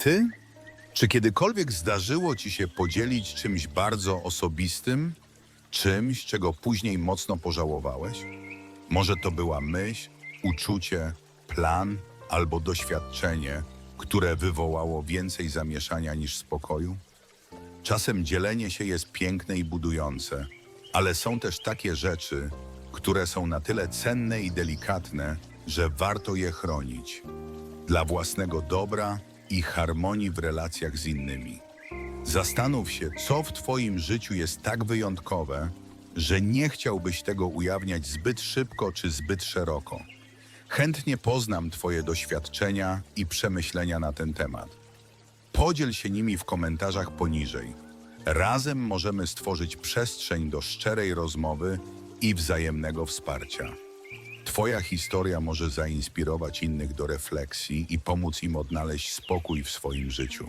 ty? Czy kiedykolwiek zdarzyło ci się podzielić czymś bardzo osobistym, czymś, czego później mocno pożałowałeś? Może to była myśl, uczucie, plan albo doświadczenie, które wywołało więcej zamieszania niż spokoju? Czasem dzielenie się jest piękne i budujące, ale są też takie rzeczy, które są na tyle cenne i delikatne, że warto je chronić dla własnego dobra i harmonii w relacjach z innymi. Zastanów się, co w Twoim życiu jest tak wyjątkowe, że nie chciałbyś tego ujawniać zbyt szybko czy zbyt szeroko. Chętnie poznam Twoje doświadczenia i przemyślenia na ten temat. Podziel się nimi w komentarzach poniżej. Razem możemy stworzyć przestrzeń do szczerej rozmowy i wzajemnego wsparcia. Twoja historia może zainspirować innych do refleksji i pomóc im odnaleźć spokój w swoim życiu.